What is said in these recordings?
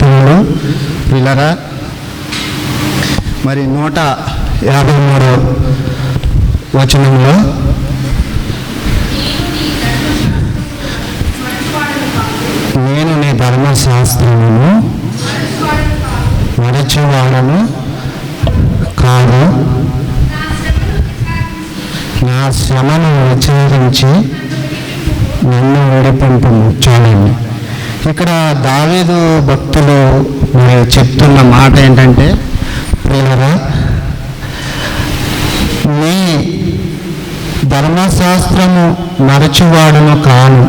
పనులు పిల్లరా మరి నూట యాభై మూడు వచనంలో నేను నీ ధర్మశాస్త్రమును మరచివాడను కాదు. నా శ్రమను విచారించి నన్ను విడిపింపు చాలండి ఇక్కడ దావేదు భక్తులు చెప్తున్న మాట ఏంటంటే ప్రియులరా నీ ధర్మశాస్త్రము మరచివాడును కాను.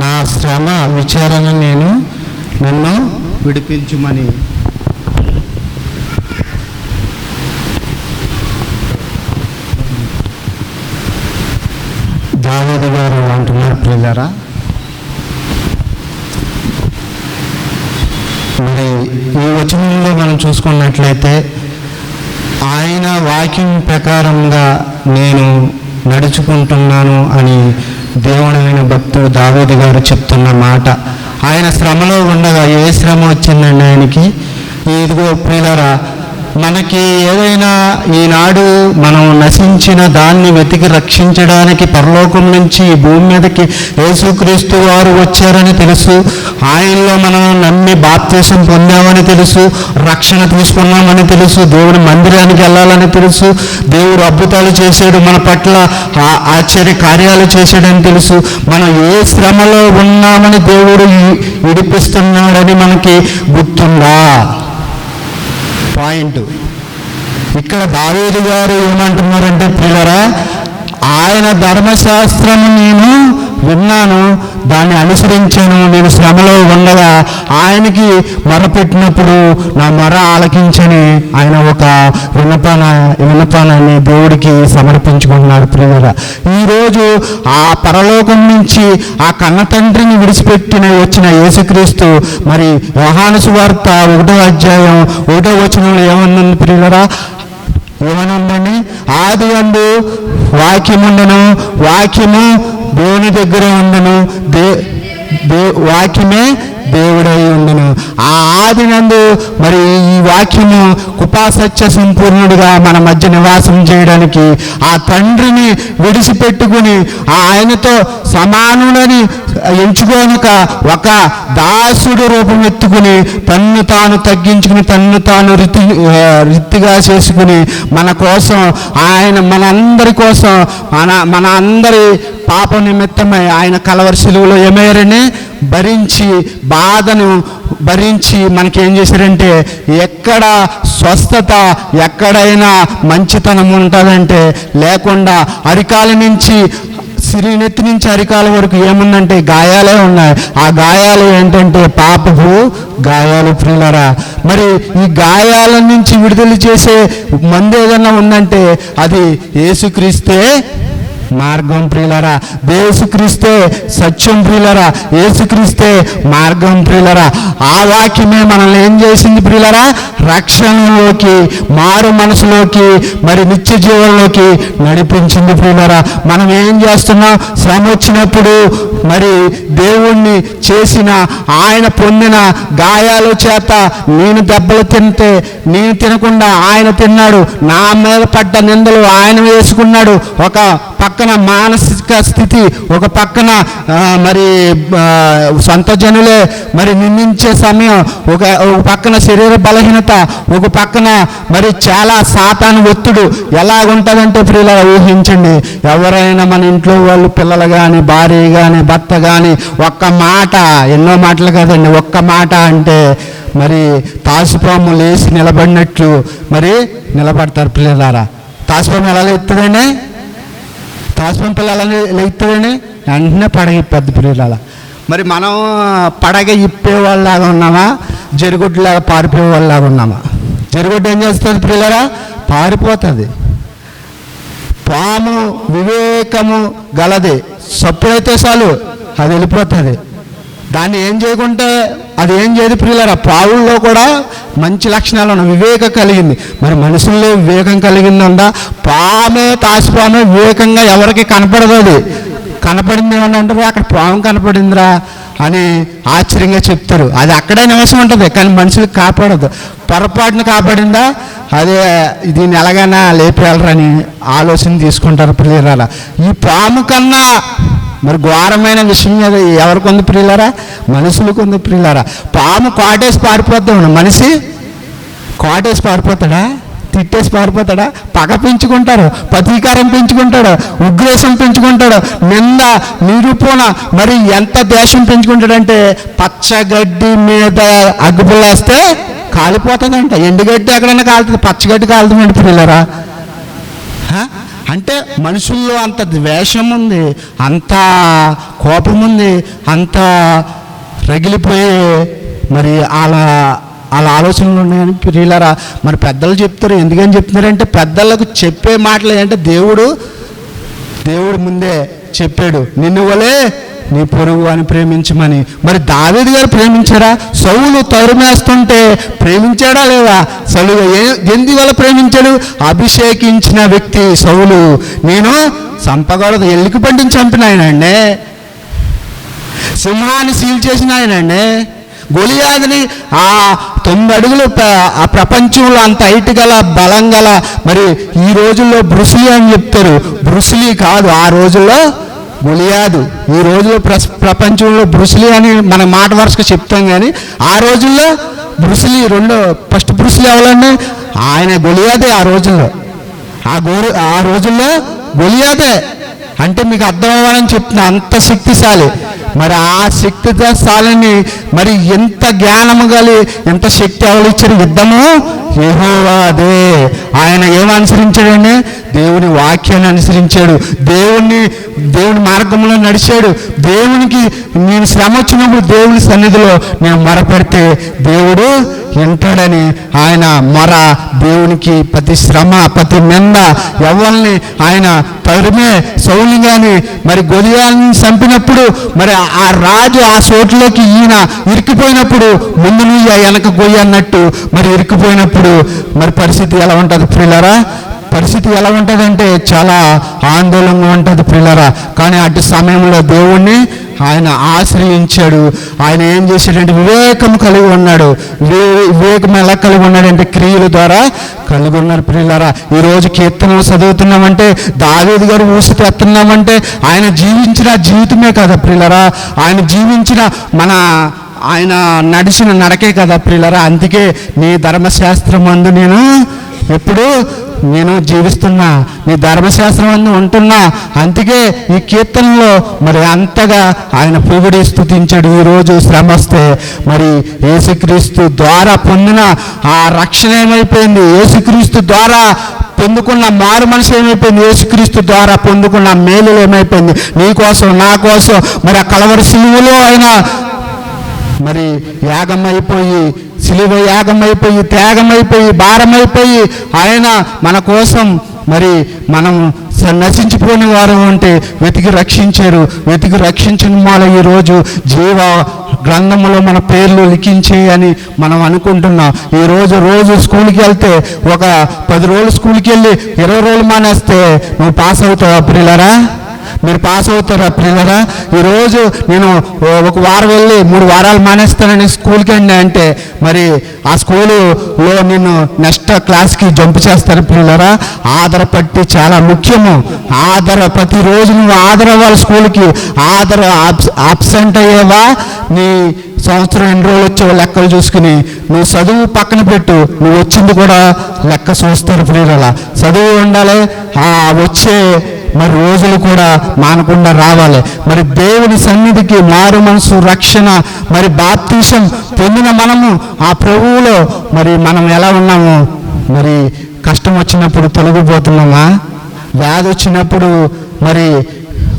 నా శ్రమ విచారణ నేను నిన్ను విడిపించుమని దావేది గారు అంటున్నారు ప్రియులరా మరి ఈ వచనంలో మనం చూసినట్లయితే ఆయన వాక్యం ప్రకారంగా నేను నడుచుకుంటున్నాను అని దేవుడైన భక్తుడు దావేది గారు చెప్తున్న మాట. ఆయన శ్రమలో ఉండగా ఏ శ్రమ వచ్చిందండి ఆయనకి? ఇదిగో ప్రియులరా మనకి ఏదైనా ఈనాడు మనం నశించిన దాన్ని వెతికి రక్షించడానికి పరలోకం నుంచి ఈ భూమి మీదకి యేసుక్రీస్తు వారు వచ్చారని తెలుసు. ఆయనలో మనం నమ్మి బాప్తీసం పొందామని తెలుసు. రక్షణ తీసుకున్నామని తెలుసు. దేవుడి మందిరానికి వెళ్ళాలని తెలుసు. దేవుడు అద్భుతాలు చేశాడు మన పట్ల. ఆ- ఆశ్చర్య కార్యాలు చేశాడని తెలుసు. మనం ఏ శ్రమలో ఉన్నామని దేవుడు విడిపిస్తున్నాడని మనకి గుర్తుందా? పాయింట్. ఇక్కడ దావేది గారు ఏమంటున్నారంటే పిల్లరా ఆయన ధర్మశాస్త్రము నేను విన్నాను దాన్ని అనుసరించాను నేను శ్రమలో ఉండగా ఆయనకి మొరపెట్టినప్పుడు నా మొర ఆలకించని ఆయన ఒక వినపాన వినపానాన్ని దేవుడికి సమర్పించుకుంటున్నాడు ప్రియుల ఈరోజు ఆ పరలోకం నుంచి ఆ కన్న తండ్రిని విడిచిపెట్టిన వచ్చిన యేసుక్రీస్తు మరి యోహాను సువార్త ఒకటో అధ్యాయం ఒకటో వచనంలో ఏమన్నది ప్రియులరా? ఏమనుందండి? ఆది అందు వాక్యముండను వాక్యము దేవుని దగ్గర ఉండను. దే దే వాక్యమే దేవుడై ఉండను. ఆ ఆది నందు మరి ఈ వాక్యము కుపాసత్య సంపూర్ణుడిగా మన మధ్య నివాసం చేయడానికి ఆ తండ్రిని విడిచిపెట్టుకుని ఆయనతో సమానుడని ఎంచుకోనుక ఒక దాసుడు రూపం ఎత్తుకుని తన్ను తాను తగ్గించుకుని తన్ను తాను రితి రిత్తిగా చేసుకుని మన కోసం ఆయన మనందరి కోసం మన మన అందరి పాప నిమిత్తమై ఆయన కలవరి శిలువలో ఏమయ్యారని భరించి బాధను భరించి మనకేం చేశారంటే ఎక్కడ స్వస్థత ఎక్కడైనా మంచితనం ఉంటుందంటే లేకుండా అరికాల నుంచి సిరినెత్తి నుంచి అరికాల వరకు ఏముందంటే గాయాలే ఉన్నాయి. ఆ గాయాలు ఏంటంటే పాపపు గాయాలు ప్రియులరా. మరి ఈ గాయాల నుంచి విడుదల చేసే మందు ఏదన్నా ఉందంటే అది యేసుక్రీస్తే మార్గం ప్రియులరా యేసుక్రీస్తే సత్యం ప్రియులరా యేసుక్రీస్తే మార్గం ప్రియులరా. ఆ వాక్యమే మనల్ని ఏం చేసింది ప్రియులరా? రక్షణలోకి మారు మనసులోకి మరి నిత్య జీవంలోకి నడిపించింది ప్రియులరా. మనం ఏం చేస్తున్నాం? శ్రమ వచ్చినప్పుడు మరి దేవుణ్ణి చేసిన ఆయన పొందిన గాయాల చేత నేను దెబ్బలు తింటే నేను తినకుండా ఆయన తిన్నాడు. నా మీద పడ్డ నిందలు ఆయన వేసుకున్నాడు. ఒక పక్కన మానసిక స్థితి ఒక పక్కన మరి సొంత జనులే మరి నిందించే సమయం ఒక ఒక పక్కన శరీర బలహీనత ఒక పక్కన మరి చాలా సాతాను ఒత్తుడు. ఎలాగుంటుందంటే ప్రియుల ఊహించండి. ఎవరైనా మన ఇంట్లో వాళ్ళు పిల్లలు కానీ భార్య కానీ భర్త కానీ ఒక్క మాట ఎన్నో మాటలు కదండి ఒక్క మాట అంటే మరి తాసుపాము లేచి నిలబడినట్లు మరి నిలబడతారు పిల్లలారా తాసుపాము ఎలా ఎత్తుందండి తాసుపాము పిల్లలని ఎలా వెంటనే పడగ పెద్ద పిల్లల మరి మనం పడగ ఇప్పే వాళ్ళలాగా ఉన్నామా? జరుగుడ్లాగా పారిపోయే వాళ్ళలాగా ఉన్నామా? జరుగుడ్డు ఏం చేస్తుంది పిల్లరా పారిపోతుంది. పాము వివేకము గలది. సప్పుడైతే చాలు అది వెళ్ళిపోతుంది. దాన్ని ఏం చేయకుంటే అది ఏం చేయదు ప్రియులరా? పావుల్లో కూడా మంచి లక్షణాలు ఉన్నాయి వివేకం కలిగింది. మరి మనుషుల్లో వివేకం కలిగింది పామే తాసిపామే వివేకంగా ఎవరికి కనపడదు అది. కనపడింది ఏమన్నా అంటారు అక్కడ పాము కనపడిందిరా అని ఆశ్చర్యంగా చెప్తారు. అది అక్కడే నివసం ఉంటుంది కానీ మనుషులకు కాపాడదు పొరపాటున కాపాడిందా? అదే దీన్ని ఎలాగైనా లేపేయాలరని ఆలోచన తీసుకుంటారు ప్రియురాల ఈ పాము కన్నా మరి ఘోరమైన విషయం అది. ఎవరికి ఉంది ప్రియులారా? మనుషులకు ఉంది ప్రియులారా? పాము కాటేసి పారిపోతాడు మనిషి కాటేసి పారిపోతాడా? తిట్టేసి పారిపోతాడా? పగ పెంచుకుంటాడు ప్రతీకారం పెంచుకుంటాడు ఉగ్రేషం పెంచుకుంటాడు నింద నిరూపణ. మరి ఎంత దేశం పెంచుకుంటాడంటే పచ్చగడ్డి మీద అగ్గుపులేస్తే కాలిపోతుందంట. ఎండుగడ్డి ఎక్కడైనా కాలుతుంది పచ్చగడ్డి కాలుతుందండి పిల్లరా అంటే మనుషుల్లో అంత ద్వేషం ఉంది అంత కోపం ఉంది అంత రగిలిపోయే మరి అలా వాళ్ళ ఆలోచనలు ఉన్నాయని ప్రియులరా మరి పెద్దలు చెప్తారు. ఎందుకని చెప్తున్నారంటే పెద్దలకు చెప్పే మాటలు ఏంటంటే దేవుడు దేవుడు ముందే చెప్పాడు నిన్ను వలే నీ పొరుగు అని ప్రేమించమని. మరి దావేది గారు ప్రేమించారా? సౌలు తరుమేస్తుంటే ప్రేమించాడా లేదా? సౌలు ఏ- ఎందు వల్ల ప్రేమించాడు? అభిషేకించిన వ్యక్తి సౌలు. నేను చంపకూడదు ఎల్లికి పండిని చంపిన ఆయనండి. సింహాన్ని సీల్ చేసిన ఆయనండి. గొలియాదిని ఆ తొమ్మిది అడుగులు ఆ ప్రపంచంలో అంత హైట్ గల బలం గల మరి ఈ రోజుల్లో బ్రుసిలి అని చెప్తారు. బ్రుసిలి కాదు ఆ రోజుల్లో గొలియాదు ఈ రోజుల్లో ప్రపంచంలో బ్రుసిలి అని మన మాట వరుసగా చెప్తాం కానీ ఆ రోజుల్లో బ్రుసిలి రెండో ఫస్ట్ బ్రుసిలి ఎవరన్నా ఆయన గొలియాదే ఆ రోజుల్లో. ఆ గోరు ఆ రోజుల్లో గొలియాదే. అంటే మీకు అర్థం అవ్వాలని చెప్తున్నా అంత శక్తిశాలి. మరి ఆ శక్తిశాలిని మరి ఎంత జ్ఞానము గలి ఎంత శక్తి ఎవరు ఇచ్చారు యుద్ధము? యెహోవాదే. ఆయన ఏం దేవుని వాక్యాన్ని అనుసరించాడు. దేవుణ్ణి దేవుని మార్గంలో నడిచాడు. దేవునికి నేను శ్రమ వచ్చినప్పుడు దేవుని సన్నిధిలో నేను మొరపెడితే దేవుడు వింటాడని ఆయన మొర దేవునికి ప్రతి శ్రమ ప్రతి నింద ఎవరిని ఆయన తరిమే సౌలి కానీ మరి గొలియాన్ని చంపినప్పుడు మరి ఆ రాజు ఆ చోట్లోకి ఈయన ఇరికిపోయినప్పుడు ముందు నుయ్య వెనక గొయ్యి అన్నట్టు మరి ఇరికిపోయినప్పుడు మరి పరిస్థితి ఎలా ఉంటుంది ప్రిల్లరా? పరిస్థితి ఎలా ఉంటుందంటే చాలా ఆందోళనగా ఉంటుంది ప్రిల్లరా. కానీ అటు సమయంలో దేవుణ్ణి ఆయన ఆశ్రయించాడు. ఆయన ఏం చేశాడంటే వివేకం కలిగి ఉన్నాడు. వివే- వివేకం ఎలా కలిగి ఉన్నాడంటే క్రియల ద్వారా కలిగి ఉన్నారు ప్రియులారా ఈరోజు కీర్తనలు చదువుతున్నామంటే దావేది గారు ఊసి తెస్తున్నామంటే ఆయన జీవించిన జీవితమే కదా ప్రియులరా ఆయన జీవించిన మన ఆయన నడిచిన నడకే కదా ప్రియులరా. అందుకే నీ ధర్మశాస్త్రం అందు నేను ఎప్పుడు నేను జీవిస్తున్నా నీ ధర్మశాస్త్రం అందు ఉంటున్నా. అందుకే ఈ కీర్తనలో మరి అంతగా ఆయన పొగిడి స్థుతించాడు. ఈరోజు శ్రమ వస్తే మరి యేసుక్రీస్తు ద్వారా పొందిన ఆ రక్షణ ఏమైపోయింది? యేసుక్రీస్తు ద్వారా పొందుకున్న మారు మనసు ఏమైపోయింది? యేసుక్రీస్తు ద్వారా పొందుకున్న మేలు ఏమైపోయింది? నీ కోసం నా కోసం మరి ఆ కలవరి శిలువులో ఆయన మరి యాగమైపోయి సిలువ యాగమైపోయి త్యాగమైపోయి భారమైపోయి ఆయన మన కోసం మరి మనం నశించిపోయిన వారు అంటే వెతికి రక్షించారు. వెతికి రక్షించిన వాళ్ళ ఈరోజు జీవ గ్రంథంలో మన పేర్లు లిఖించే అని మనం అనుకుంటున్నాం. ఈరోజు రోజు స్కూల్కి వెళ్తే ఒక పది రోజులు స్కూల్కి వెళ్ళి ఇరవై రోజులు మానేస్తే నువ్వు పాస్ అవుతావు ప్రియులరా? మీరు పాస్ అవుతారా పిల్లరా ఈరోజు నేను ఒక వారం వెళ్ళి మూడు వారాలు మానేస్తానని స్కూల్కి వెళ్ళి అంటే మరి ఆ స్కూలులో నేను నెక్స్ట్ క్లాస్కి జంప్ చేస్తాను పిల్లరా ఆధారపట్టి చాలా ముఖ్యము. ఆధార ప్రతిరోజు నువ్వు ఆధార అవ్వాలి స్కూల్కి. ఆధార ఆబ్సెంట్ అయ్యేవా? నీ సంవత్సరం ఎన్ని రోజులు వచ్చావో లెక్కలు చూసుకుని నువ్వు చదువు పక్కన పెట్టు. నువ్వు వచ్చింది కూడా లెక్క చూస్తారు ప్రియులరా. చదువు ఉండాలి. ఆ వచ్చే మరి రోజులు కూడా మానకుండా రావాలి. మరి దేవుని సన్నిధికి మారు మనసు రక్షణ మరి బాప్తీసం పొందిన మనము ఆ ప్రభువులో మరి మనం ఎలా ఉన్నాము? మరి కష్టం వచ్చినప్పుడు తొలగిపోతున్నామా? వ్యాధి వచ్చినప్పుడు మరి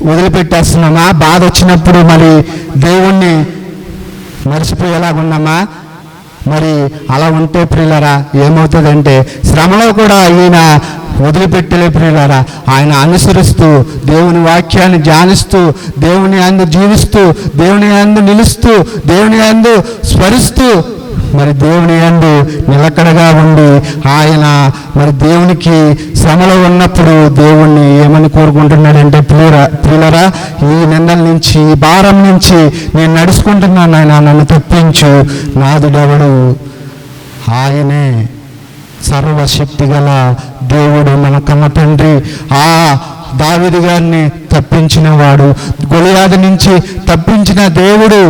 వదిలిపెట్టేస్తున్నామా? బాధ వచ్చినప్పుడు మరి దేవుణ్ణి మర్చిపోయేలాగున్నామా? మరి అలా ఉంటే ప్రియులరా ఏమవుతుందంటే శ్రమలో కూడా ఈయన వదిలిపెట్టలే ప్రియులరా. ఆయన అనుసరిస్తూ దేవుని వాక్యాన్ని ధ్యానిస్తూ దేవుని అందు జీవిస్తూ దేవుని అందు నిలుస్తూ దేవుని అందు స్మరిస్తూ మరి దేవుని యందు నిలకడగా ఉండి ఆయన మరి దేవునికి శ్రమలో ఉన్నప్పుడు దేవుణ్ణి ఏమని కోరుకుంటున్నాడంటే ప్రియుర ప్రియులరా ఈ నిందల నుంచి ఈ భారం నుంచి నేను నడుచుకుంటున్నాను ఆయన నన్ను తప్పించు. నాదుడెవడు? ఆయనే సర్వశక్తి గల దేవుడు మన కన్న తండ్రి. ఆ దావిది గారిని తప్పించిన వాడు గొలియాది నుంచి తప్పించిన దేవుడు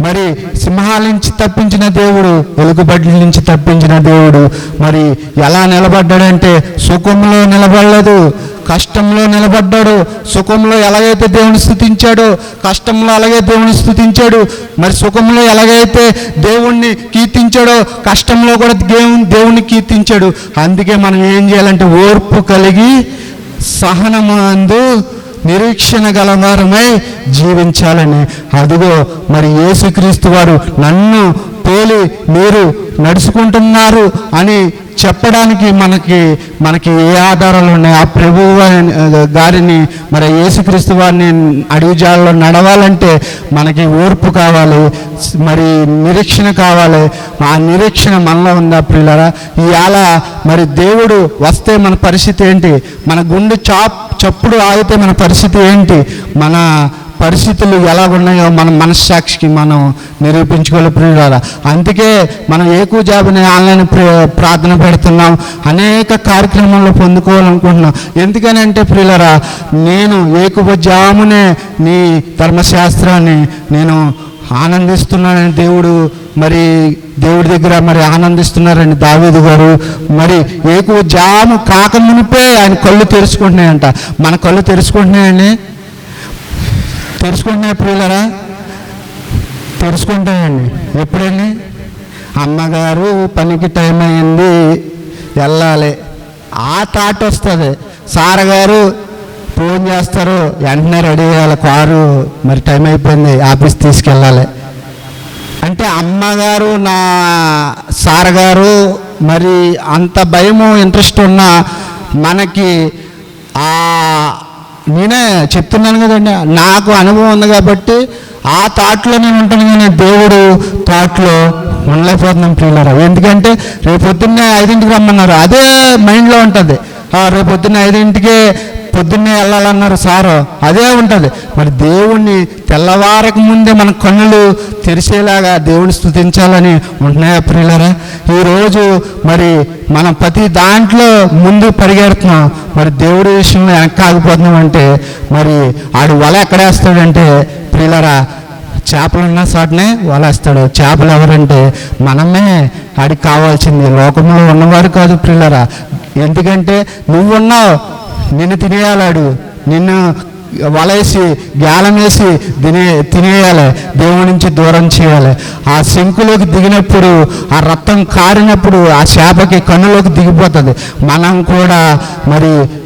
మరి సింహాల నుంచి తప్పించిన దేవుడు ఎలుగుబడ్ల నుంచి తప్పించిన దేవుడు. మరి ఎలా నిలబడ్డాడంటే సుఖంలో నిలబడలేదు కష్టంలో నిలబడ్డాడు. సుఖంలో ఎలాగైతే దేవుని స్థుతించాడో కష్టంలో అలాగే దేవుని స్థుతించాడు. మరి సుఖంలో ఎలాగైతే దేవుణ్ణి కీర్తించాడో కష్టంలో కూడా దేవుని దేవుణ్ణి కీర్తించాడు. అందుకే మనం ఏం చేయాలంటే ఓర్పు కలిగి సహనము అందు నిరీక్షణ గలవారమై జీవించాలని. అదిగో మరి యేసుక్రీస్తు వారు నన్ను పోలి మీరు నడుచుకుంటున్నారు అని చెప్పడానికి మనకి మనకి ఏ ఆధారాలు ఉన్నాయి? ఆ ప్రభువు గారిని మరి యేసుక్రీస్తు వారిని అడుగుజాలలో నడవాలంటే మనకి ఓర్పు కావాలి మరి నిరీక్షణ కావాలి. ఆ నిరీక్షణ మనలో ఉందా ప్రియులరా? ఇవాళ మరి దేవుడు వస్తే మన పరిస్థితి ఏంటి? మన గుండె చాప్ చప్పుడు ఆగితే మన పరిస్థితి ఏంటి? మన పరిస్థితులు ఎలా ఉన్నాయో మన మనస్సాక్షికి మనం నిరూపించుకోవాలి ప్రియులారా. అందుకే మనం ఏకు జాబుని ఆన్లైన్ ప్రార్థన పెడుతున్నాం. అనేక కార్యక్రమాల్లో పొందుకోవాలనుకుంటున్నాం. ఎందుకనంటే ప్రియులరా నేను ఏకువ జామునే నీ ధర్మశాస్త్రాన్ని నేను ఆనందిస్తున్నానని దేవుడు మరి దేవుడి దగ్గర మరి ఆనందిస్తున్నారని దావీదు గారు. మరి ఏకు జాము కాక మునిపే ఆయన కళ్ళు తెరుచుకుంటున్నాయంట. మన కళ్ళు తెరుచుకుంటున్నాయండి? తెరుచుకుంటున్నాయి ప్రియులరా? తెరుచుకుంటాయండి. ఎప్పుడండి? అమ్మగారు పనికి టైం అయింది. వెళ్ళాలి. ఆ థాట్ వస్తుంది. సార్ గారు ఫోన్ చేస్తారు. వెంటనే రెడీ అయ్యాలి కారు. మరి టైం అయిపోయింది. ఆఫీస్ తీసుకెళ్ళాలి. అంటే అమ్మగారు నా సార్ గారు మరి అంత భయము ఇంట్రెస్ట్ ఉన్న మనకి ఆ నేనే చెప్తున్నాను కదండి. నాకు అనుభవం ఉంది కాబట్టి ఆ థాట్లో నేను ఉంటాను కానీ దేవుడు థాట్లో ఉండలేకపోతున్నాం ప్రియులరా. ఎందుకంటే రేపు పొద్దున్నే ఐదింటికి రమ్మన్నారు. అదే మైండ్లో ఉంటుంది. రేపు పొద్దున్న ఐదింటికే పొద్దున్నే వెళ్ళాలన్నారు సారు అదే ఉంటుంది. మరి దేవుణ్ణి తెల్లవారక ముందే మన కన్నులు తెరిచేలాగా దేవుని స్థుతించాలని ఉంటున్నాయా ప్రియులరా? ఈరోజు మరి మనం ప్రతి దాంట్లో ముందు పరిగెడుతున్నాం. మరి దేవుడి విషయంలో వెనక్కి ఆగిపోతున్నాం అంటే మరి ఆడు వల ఎక్కడేస్తాడంటే ప్రియులరా చేపలు ఉన్న చోటనే వలేస్తాడు. చేపలు ఎవరంటే మనమే ఆడికి కావాల్సింది. లోకంలో ఉన్నవారు కాదు ప్రియులరా. ఎందుకంటే నువ్వున్నావు నిన్ను తినేయాలాడు. నిన్ను వలేసి గ్యాలం వేసి తినే తినేయాలి. దేవుడి నుంచి దూరం చేయాలి. ఆ శంకులోకి దిగినప్పుడు ఆ రక్తం కారినప్పుడు ఆ చేపకి కన్నులోకి దిగిపోతుంది. మనం కూడా మరి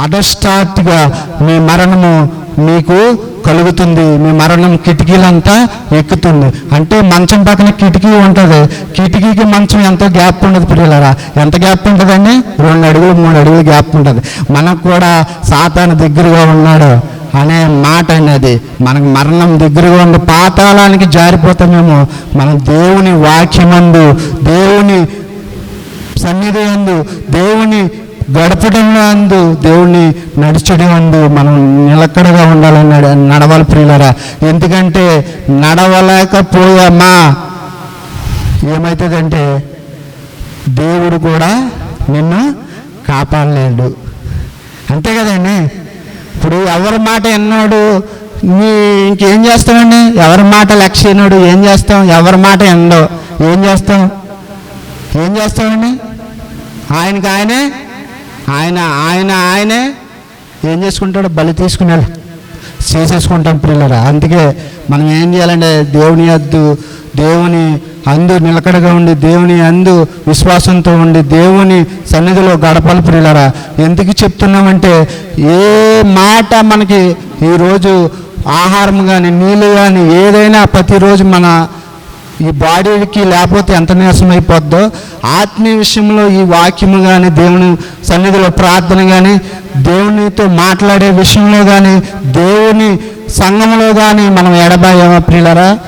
అడస్టార్ట్గా మీ మరణము మీకు కలుగుతుంది. మీ మరణం కిటికీలంతా ఎక్కుతుంది. అంటే మంచం పక్కన కిటికీ ఉంటుంది. కిటికీకి మంచం ఎంత గ్యాప్ ఉండదు పిల్లలరా? ఎంత గ్యాప్ ఉంటుందండి? రెండు అడుగులు మూడు అడుగులు గ్యాప్ ఉంటుంది. మనకు కూడా సాతాను దగ్గరగా ఉన్నాడు అనే మాట అనేది. మనకు మరణం దగ్గరగా ఉండి పాతాళానికి జారిపోతామేమో. మనం దేవుని వాక్యమందు దేవుని సన్నిధి అందు దేవుని గడపడం అందు దేవుణ్ణి నడిచడం అందు మనం నిలకడగా ఉండాలని నడవాలి ప్రియులరా. ఎందుకంటే నడవలేకపోయామా? ఏమవుతుందంటే దేవుడు కూడా నిన్ను కాపాడలేడు. అంతే కదండి. ఇప్పుడు ఎవరి మాట ఎన్నాడు నీ ఇంకేం చేస్తామండి? ఎవరి మాట లక్ష్యనుడు ఏం చేస్తాం? ఎవరి మాట ఎండో ఏం చేస్తాం? ఏం చేస్తామండి? ఆయనకి ఆయనే ఆయన ఆయన ఆయనే ఏం చేసుకుంటాడు బలి తీసుకున్నాడు. చేసేసుకుంటాం పిల్లరా. అందుకే మనం ఏం చేయాలంటే దేవుని అద్దు దేవుని అందు నిలకడగా ఉండి దేవుని అందు విశ్వాసంతో ఉండి దేవుని సన్నిధిలో గడపాలి ప్రియులరా ఎందుకు చెప్తున్నామంటే ఏ మాట మనకి ఈరోజు ఆహారం కానీ నీళ్ళు కానీ ఏదైనా ప్రతిరోజు మన ఈ బాడీకి లేకపోతే ఎంత నీరసం అయిపోద్దో ఆత్మీయ విషయంలో ఈ వాక్యము కానీ దేవుని సన్నిధిలో ప్రార్థన కానీ దేవునితో మాట్లాడే విషయంలో కానీ దేవుని సంఘంలో కానీ మనం ఎడబాయేమో ప్రియులరా?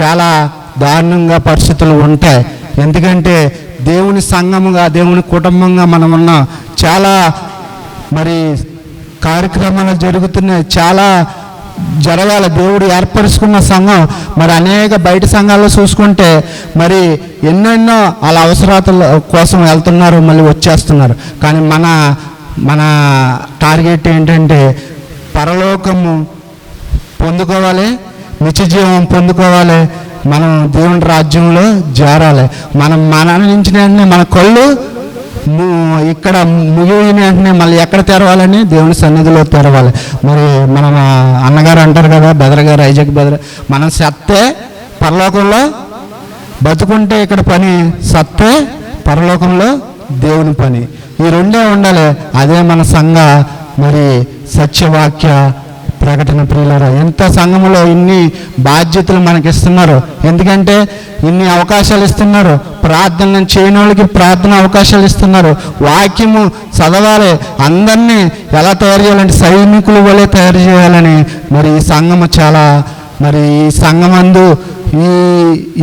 చాలా దారుణంగా పరిస్థితులు ఉంటాయి. ఎందుకంటే దేవుని సంఘముగా దేవుని కుటుంబంగా మనం ఉన్నాం చాలా మరి కార్యక్రమాలు జరుగుతున్నాయి. చాలా జరగాలి. దేవుడు ఏర్పరుచుకున్న సంఘం. మరి అనేక బయట సంఘాల్లో చూసుకుంటే మరి ఎన్నెన్నో వాళ్ళ అవసరాల కోసం వెళ్తున్నారు మళ్ళీ వచ్చేస్తున్నారు. కానీ మన మన టార్గెట్ ఏంటంటే పరలోకము పొందుకోవాలి నిత్య జీవం పొందుకోవాలి మనం దేవుని రాజ్యంలో చేరాలి మనం మన నుంచి మన కళ్ళు ఇక్కడ ముగిన వెంటనే మళ్ళీ ఎక్కడ తెరవాలని దేవుని సన్నిధిలో తెరవాలి. మరి మన అన్నగారు అంటారు కదా బెదర గారు ఐజక్ బెదర మనం సత్తే పరలోకంలో బతుకుంటే ఇక్కడ పని సత్తే పరలోకంలో దేవుని పని. ఈ రెండే ఉండాలి. అదే మన సంఘ మరి సత్యవాక్య ప్రకటన ప్రియులారా ఎంత సంఘంలో ఇన్ని బాధ్యతలు మనకి ఇస్తున్నారు ఎందుకంటే ఇన్ని అవకాశాలు ఇస్తున్నారు ప్రార్థన చేయని వాళ్ళకి ప్రార్థన అవకాశాలు ఇస్తున్నారు వాక్యము చదవాలి అందరినీ ఎలా తయారు చేయాలంటే సైనికులు వలె తయారు చేయాలని మరి ఈ సంఘము చాలా మరి ఈ సంఘమందు ఈ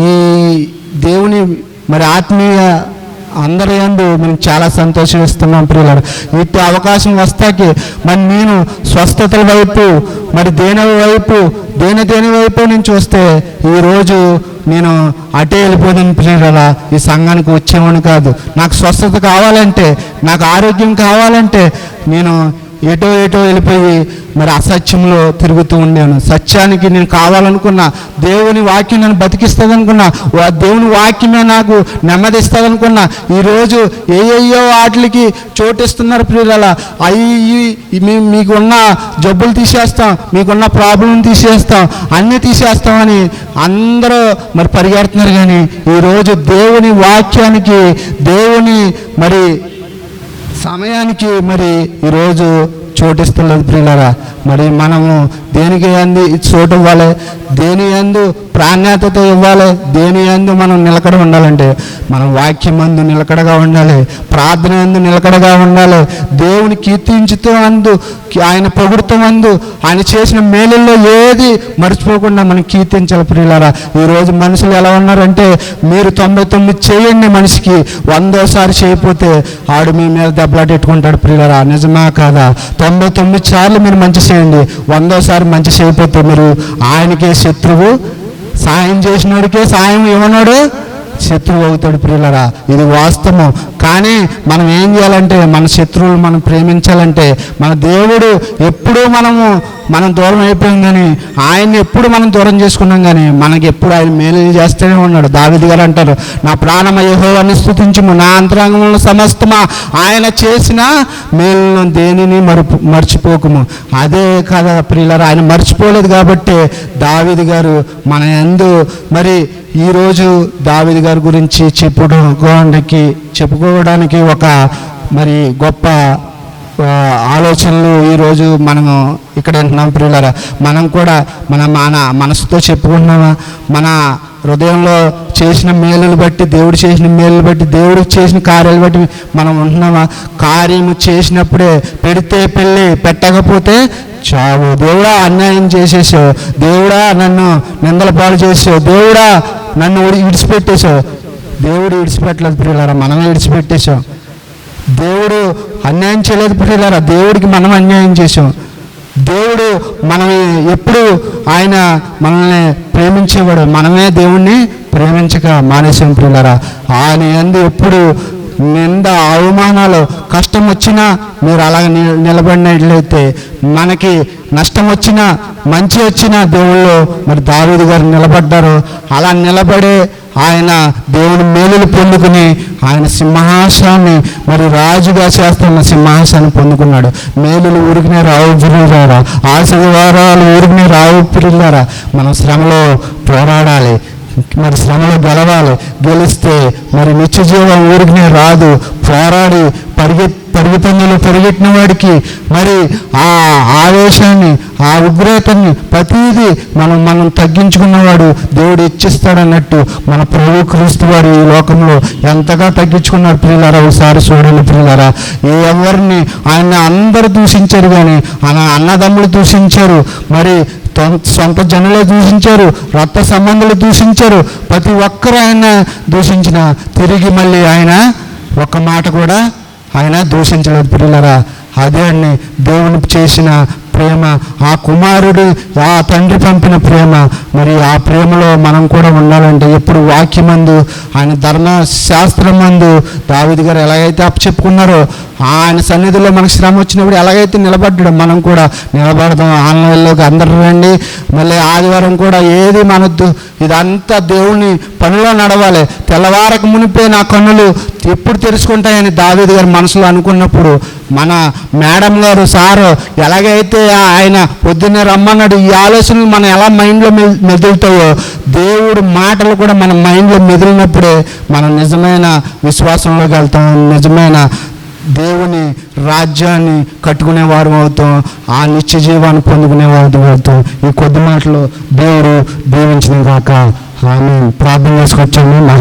ఈ దేవుని మరి ఆత్మీయ అందరి అందు మేము చాలా సంతోషిస్తున్నాం ప్రియులారు. ఇట్టి అవకాశం వస్తాకి మరి నేను స్వస్థతల వైపు మరి దేని వైపు దేని దేని వైపు నుంచి వస్తే ఈరోజు నేను అటే వెళ్ళిపోదాను ప్రియుల ఈ సంఘానికి వచ్చేవాడిని కాదు. నాకు స్వస్థత కావాలంటే నాకు ఆరోగ్యం కావాలంటే నేను ఎటో ఎటో వెళ్ళిపోయి మరి అసత్యంలో తిరుగుతూ ఉండాను సత్యానికి నేను కావాలనుకున్నా దేవుని వాక్యం నన్ను బతికిస్తుంది అనుకున్నా దేవుని వాక్యమే నాకు నెమ్మదిస్తుంది అనుకున్నా ఈరోజు ఏ ఏయో వాటికి చోటిస్తున్నారు ప్రియుల అయ్యి మీ- మీకున్న జబ్బులు తీసేస్తాం మీకున్న ప్రాబ్లం తీసేస్తాం అన్నీ తీసేస్తామని అందరూ మరి పరిగెడుతున్నారు కానీ ఈరోజు దేవుని వాక్యానికి దేవుని మరి సమయానికి మరి ఈరోజు చోటిస్తున్నది ప్రియులరా మరి మనము దేనికి అంది? చోటు ఇవ్వాలి. దేని అందు ప్రాణ్యతత ఇవ్వాలి? దేని అందు మనం నిలకడ ఉండాలంటే? మనం వాక్యం అందు నిలకడగా ఉండాలి. ప్రార్థన అందు నిలకడగా ఉండాలి. దేవుని కీర్తించుతూ అందు ఆయన పొగుడుతూ అందు ఆయన చేసిన మేలుల్లో ఏది మర్చిపోకుండా మనం కీర్తించాలి ప్రియులారా. ఈరోజు మనుషులు ఎలా ఉన్నారంటే మీరు తొంభై తొమ్మిది చేయండి మనిషికి వందోసారి చేయకపోతే ఆడు మీ మీద దెబ్బలాటెట్టుకుంటాడు ప్రియులారా. నిజమా కాదా? తొంభై తొమ్మిది సార్లు మీరు మంచి చేయండి వందోసారి మంచి చేయకపోతే మీరు ఆయనకే శత్రువు సాయం చేసినోడికే సాయం ఇవ్వనోడు. శత్రువు అవుతాడు ప్రియులరా. ఇది వాస్తవం. కానీ మనం ఏం చేయాలంటే మన శత్రువులు మనం ప్రేమించాలంటే మన దేవుడు ఎప్పుడూ మనము మనం దూరం అయిపోయాం కానీ ఆయన్ని ఎప్పుడు మనం దూరం చేసుకున్నాం కానీ మనకి ఎప్పుడు ఆయన మేలు చేస్తూనే ఉన్నాడు. దావిది గారు అంటారు నా ప్రాణమ యహోవాన్ని స్థుతించుము. నా అంతరంగంలో సమస్తమా ఆయన చేసిన మేలును దేనిని మరుపు మర్చిపోకము? అదే కదా ప్రియులరా ఆయన మర్చిపోలేదు కాబట్టి దావిది గారు మన ఎందు మరి ఈరోజు దావిది గారు గురించి చెప్పుకోవడానికి చెప్పుకోవడానికి ఒక మరి గొప్ప ఆలోచనలు ఈరోజు మనము ఇక్కడ వింటున్నాం ప్రియులరా. మనం కూడా మన మన మనసుతో చెప్పుకుంటున్నామా? మన హృదయంలో చేసిన మేలులు బట్టి దేవుడు చేసిన మేలులు బట్టి దేవుడు చేసిన కార్యాలు బట్టి మనం ఉంటున్నామా? కార్యము చేసినప్పుడే పెడితే పెళ్ళి పెట్టకపోతే చావు. దేవుడా అన్యాయం చేసేసావు. దేవుడా నన్ను నిందల పాలు చేసావు దేవుడా నన్ను విడిచిపెట్టేశావు. దేవుడు విడిచిపెట్టలేదు ప్రియులారా మనమే విడిచిపెట్టేశాం. దేవుడు అన్యాయం చేయలేదు ప్రియులారా దేవుడికి మనం అన్యాయం చేసాం దేవుడు మనం ఎప్పుడు ఆయన మనల్ని ప్రేమించేవాడు. మనమే దేవుణ్ణి ప్రేమించక మానేసాం ప్రియులారా. ఆయన ఎందు ఎప్పుడు నింద అవమానాలు కష్టం వచ్చినా మీరు అలాగ ని- నిలబడినట్లయితే మనకి నష్టం వచ్చినా మంచి వచ్చినా దేవుళ్ళు మరి దావేది గారు నిలబడ్డారు. అలా నిలబడే ఆయన దేవుని మేలులు పొందుకుని ఆయన సింహాసనాన్ని మరి రాజుగా చేస్తున్న సింహాసనాన్ని పొందుకున్నాడు. మేలులు ఊరికినే రావు పిల్లారా ఆశీర్వాదాలు ఊరికినే రావు పిల్లారా మనం శ్రమలో పోరాడాలి. మరి శ్రమలో గెలవాలి. గెలిస్తే మరి నిత్య జీవం ఊరికినే రాదు. పోరాడి పరిగె పరుగుతందులో పరిగెట్టిన వాడికి మరి ఆ ఆవేశాన్ని ఆ ఉగ్రతని ప్రతిదీ మనం మనం తగ్గించుకున్నవాడు దేవుడు ఇచ్చిస్తాడన్నట్టు మన ప్రభు క్రీస్తు వారు ఈ లోకంలో ఎంతగా తగ్గించుకున్నారు ప్రియులారా? ఒకసారి చూడండి ప్రియులారా. ఏ ఎవరిని ఆయన అందరు దూషించారు కానీ ఆయన అన్నదమ్ములు దూషించారు. మరి సొంత జనులే దూషించారు రక్త సంబంధాలు దూషించారు. ప్రతి ఒక్కరు ఆయన దూషించిన తిరిగి మళ్ళీ ఆయన ఒక్క మాట కూడా ఆయన దూషించలేదు పిల్లరా అదే అండి దేవుని చేసిన ప్రేమ ఆ కుమారుడు ఆ తండ్రి పంపిన ప్రేమ. మరి ఆ ప్రేమలో మనం కూడా ఉండాలంటే ఎప్పుడు వాక్యమందు ఆయన ధర్మ శాస్త్రమందు దావిది గారు ఎలాగైతే అప్పచెప్పుకున్నారో ఆయన సన్నిధిలో మనకు శ్రమ వచ్చినప్పుడు ఎలాగైతే నిలబడ్డాడు మనం కూడా నిలబడదాం. ఆన్లైన్లోకి అందరూ రండి. మళ్ళీ ఆదివారం కూడా ఏది మనద్దు ఇదంతా దేవుని పనిలో నడవాలి. తెల్లవారకు మునిపే నా కన్నులు ఎప్పుడు తెరుచుకుంటాయని దావేది గారు మనసులో అనుకున్నప్పుడు మన మేడం గారు సారు ఎలాగైతే ఆయన పొద్దున్నే రమ్మన్నాడు ఈ ఆలోచనలు మనం ఎలా మైండ్లో మె- మెదులుతాయో దేవుడు మాటలు కూడా మన మైండ్లో మెదిలినప్పుడే మనం నిజమైన విశ్వాసంలోకి వెళ్తాం. నిజమైన దేవుని రాజ్యాన్ని కట్టుకునే వారు అవుతాం ఆ నిత్య జీవాన్ని పొందుకునే వారు అవుతాం ఈ కొద్ది మాటలు దేవుడు దీవించిన కాక ఆమె ప్రార్థన చేసుకొచ్చాము